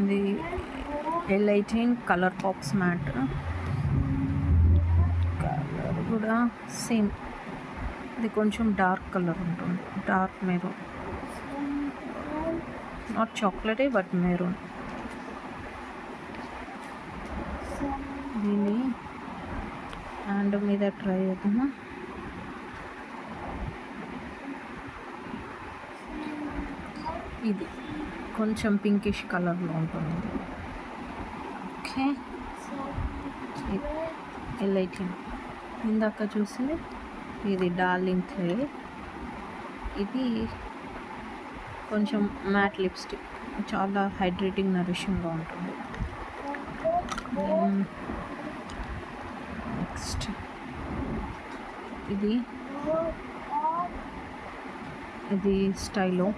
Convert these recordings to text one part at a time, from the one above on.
ఇది L eighteen colour box matte colour కూడా same ఇది కొంచెం డార్క్ కలర్ ఉంటుంది. డార్క్ మెరూన్ నాట్ చాక్లెటే బట్ మెరూన్ దీన్ని హ్యాండ్ మీద ట్రై చేద్దామా? ఇది. కొంచెం పింకిష్ కలర్లో ఉంటుంది. ఓకే ఎల్ఐటీ ఇందాక చూస్తే ఇది డార్లింగ్ క్లే ఇది కొంచెం మ్యాట్ లిప్స్టిక్ చాలా హైడ్రేటింగ్ నరిషింగ్గా ఉంటుంది. నెక్స్ట్ ఇది. ఇది స్టైలో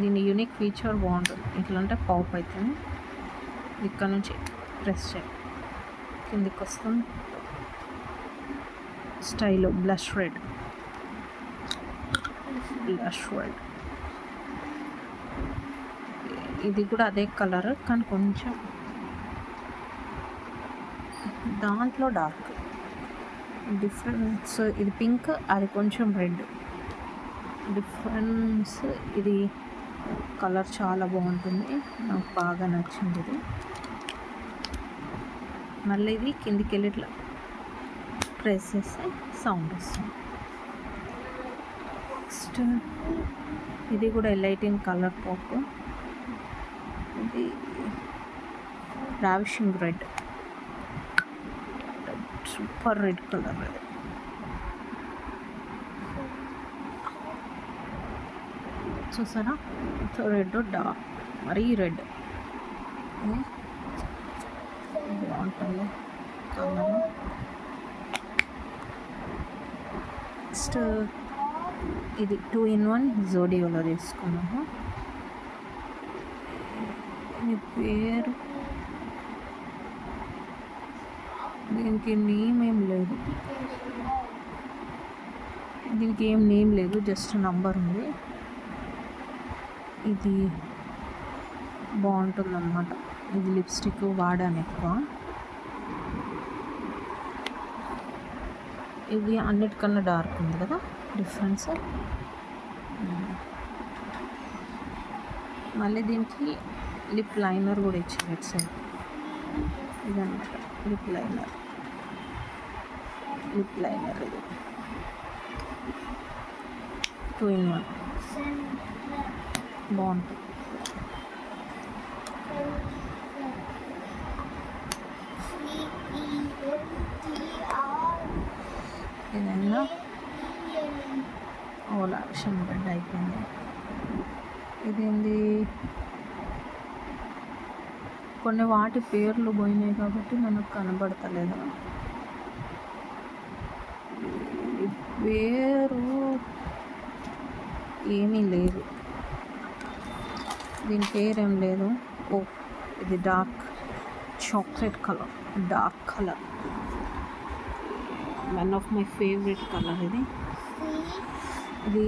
దీని యూనిక్ ఫీచర్ బాగుంటుంది ఎట్లా అంటే పాప్ అవుతుంది ఇక్కడ నుంచి ప్రెస్ చేయి కిందికి వస్తుంది. Style blush red blush red ఇది కూడా అదే కలర్ కానీ కొంచెం దాంట్లో డార్క్ డిఫరెన్స్ ఇది పింక్ అది కొంచెం రెడ్ డిఫరెన్స్ ఇది కలర్ చాలా బాగుంటుంది. నాకు బాగా నచ్చింది ఇది. మళ్ళీ ఇది కిందికి వెళ్ళి ఇట్లా ప్రెస్ చేస్తే సౌండ్ వస్తుంది. నెక్స్ట్ ఇది కూడా ఎలైటిన్ కలర్ పాప్. ఇది ravishing red. Super red colour అది చూసారా? రెడ్ డార్క్ మరీ రెడ్. బాగుంటుంది. కలర్ నెక్స్ట్ ఇది టూ ఇన్ వన్ జోడియోలో తీసుకున్నాము. మీ పేరు? దీనికి నేమ్ ఏం లేదు. దీనికి ఏం నేమ్ లేదు జస్ట్ నంబర్ ఉంది. ఇది బాగుంటుంది అన్నమాట ఇది లిప్స్టిక్ వాడాను ఎక్కువ. ఇది అన్నిటికన్నా డార్క్ ఉంది కదా డిఫరెన్స్. మళ్ళీ దీనికి లిప్ లైనర్ కూడా ఇచ్చారు ఇటు సైడ్. ఇదన్నమాట లిప్ లైనర్. లిప్ లైనర్ ఇది. Two in one. బాగుంటుంది ఏదైనా ఓలా విషయం బెడ్ అయిపోయింది. ఇదేంది? కొన్ని వాటి పేర్లు పోయినాయి కాబట్టి మనకు కనబడతలేదు. పేరు ఏమీ లేదు. దీని పేరేం లేదు. ఓ ఇది dark chocolate colour dark colour. One of my favourite colour ఇది. ఇది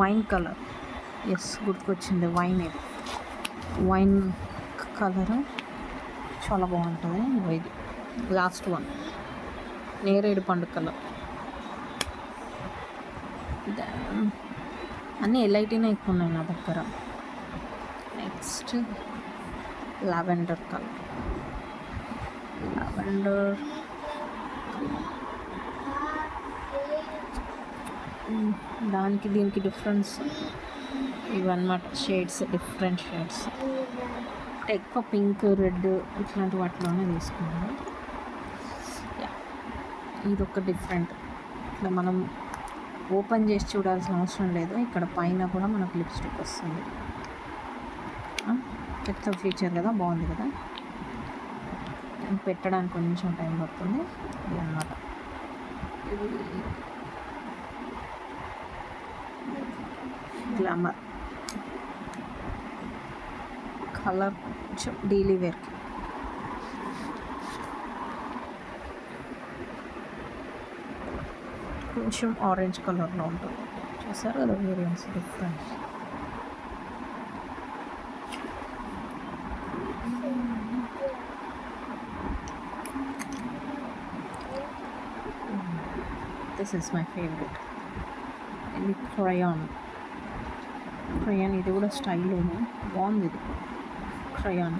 వైన్ కలర్. ఎస్ గుర్తుకొచ్చింది వైన్ ఇది. వైన్ కలర్ చాలా బాగుంటుంది. ఇది లాస్ట్ వన్. నేరేడు పండు కలర్. అన్నీ ఎల్ఐటీనే ఎక్కువ ఉన్నాయి నా దగ్గర. నెక్స్ట్ లావెండర్ కలర్ లావెండర్ దానికి దీనికి డిఫరెన్స్ ఇవన్నమాట షేడ్స్ డిఫరెంట్ షేడ్స్ ఎక్కువ పింక్ రెడ్ ఇట్లాంటి వాటిలోనే తీసుకున్నాను యా ఇది ఒక డిఫరెంట్ ఇట్లా మనం ఓపెన్ చేసి చూడాల్సిన అవసరం లేదు. ఇక్కడ పైన కూడా మనకు లిప్స్టిక్ వస్తుంది. కొత్త ఫీచర్ కదా బాగుంది కదా. పెట్టడానికి కొంచెం టైం పడుతుంది. ఇది అన్నమాట. గ్లామర్ కలర్ కొంచెం డైలీ వేర్కి కొంచెం ఆరెంజ్ కలర్లో ఉంటుంది. చూసారు? కదా variance difference this is my favourite ఇది క్రయాన్ క్రయాన్ ఇది కూడా స్టైల్ బాగుంది ఇది. క్రయాన్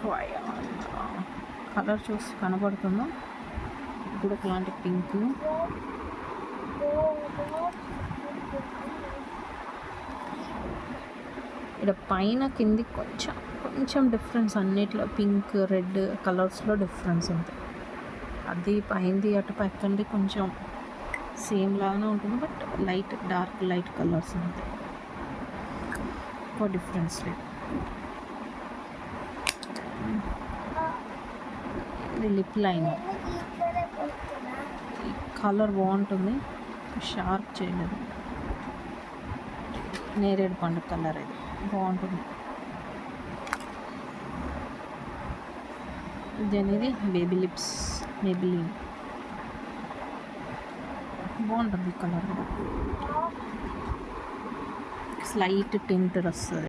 క్రయాన్ కలర్ చూసి కనబడుతుందో? ఇప్పుడు ఒకలాంటి పింక్ ఇక్కడ పైన కింది కొంచెం కొంచెం డిఫరెన్స్ అన్నిట్లో పింక్ రెడ్ కలర్స్లో డిఫరెన్స్ ఉంది అది పైంది అటు పక్కంది కొంచెం సేమ్ లాగానే ఉంటుంది but light dark light colours ఉంటాయి ఎక్కువ డిఫరెన్స్ లేదు ఇది లిప్ లైనర్ కలర్ బాగుంటుంది షార్ప్ చేయలేదు. నేరేడు పండు కలర్ ఇది. బాగుంటుంది. ఇది అనేది బేబీ లిప్స్ బేబీలిన్ బాగుంటుంది కలర్ కూడా. స్లైట్ టింటర్ వస్తుంది.